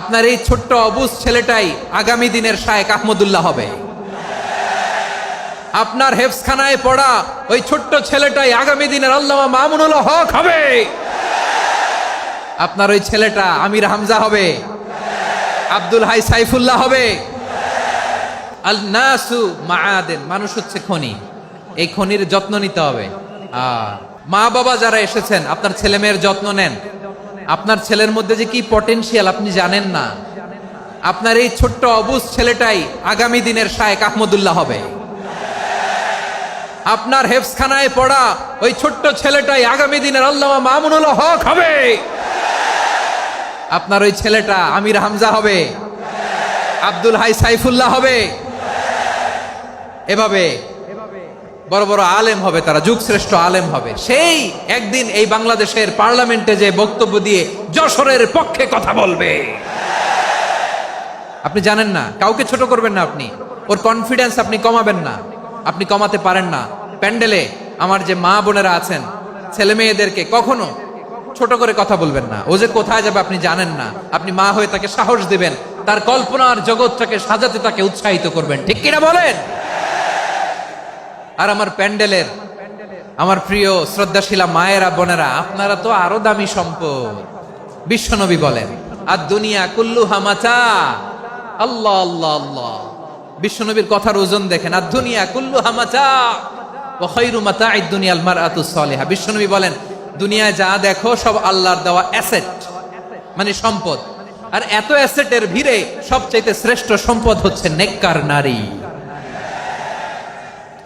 আপনার এই ছোট্ট অবুজ ছেলেটাই আগামী দিনের শায়েক আহমদুল্লাহ হবে। আপনার হেফসখানায় পড়া ওই ছোট্ট ছেলেটাই আগামী দিনের আল্লামা মামুনুল হক হবে। আপনার ওই ছেলেটা আমির হামজা হবে। আব্দুল হাই সাইফুল্লাহ হবে। আল নাসু মাআদেন, মানুষ হচ্ছে খনি। এই খনির যত্ন নিতে হবে। মা বাবা যারা এসেছেন, আপনার ছেলে মেয়ের যত্ন নেন। আপনার ছেলের মধ্যে যে কি পটেনশিয়াল আপনি জানেন না। আপনার এই ছোট্ট অবুজ ছেলেটাই আগামী দিনের শায়েক আহমদুল্লাহ হবে। আপনার হেফসখানায় পড়া ওই ছোট্ট ছেলেটাই আগামী দিনের আল্লামা মামুনুল হক হবে। আপনার ওই ছেলেটা আমির হামজা হবে। আব্দুল হাই সাইফুল্লাহ হবে। এভাবে বড় বড় আলেম হবে, তারা যুগশ্রেষ্ঠ আলেম হবে। সেই একদিন এই বাংলাদেশের পার্লামেন্টে যে বক্তব্য দিয়ে যশোরের পক্ষে কথা বলবে। আপনি জানেন না, কাউকে ছোট করবেন না আপনি। ওর কনফিডেন্স আপনি কমাবেন না, আপনি কমাতে পারেন না। প্যান্ডেলে আমার যে মা বোনেরা আছেন, ছেলে মেয়েদেরকে কখনো ছোট করে কথা বলবেন না। ও যে কোথায় যাবে আপনি জানেন না। আপনি মা হয়ে তাকে সাহস দিবেন, তার কল্পনার জগৎটাকে সাজাতে তাকে উৎসাহিত করবেন। ঠিক কিনা বলেন? আর আমার প্যান্ডেলের, আমার প্রিয় শ্রদ্ধাশীলা মায়েরা, বোনেরা, আপনারা তো আরও দামি সম্পদ। বিশ্বনবী বলেন আর দুনিয়া কুল্লু হামাচা আল্লাহ আল্লাহ আল্লাহ। বিশ্বনবীর কথার ওজন দেখেন আর দুনিয়া কুল্লু হামাচা মাতা সালিহা। বিশ্বনবী বলেন, দুনিয়ায় যা দেখো সব আল্লাহর দেওয়া অ্যাসেট মানে সম্পদ। আর এত অ্যাসেটের ভিড়ে সবচাইতে শ্রেষ্ঠ সম্পদ হচ্ছে নেককার নারী।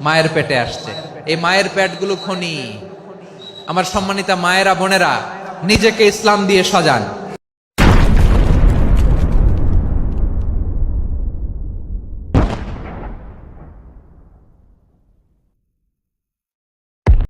মায়ের পেটে আসছে। এই মায়ের পেটগুলো খনি। আমার সম্মানিতা মায়েরা, বোনেরা, নিজেকে ইসলাম দিয়ে সাজান।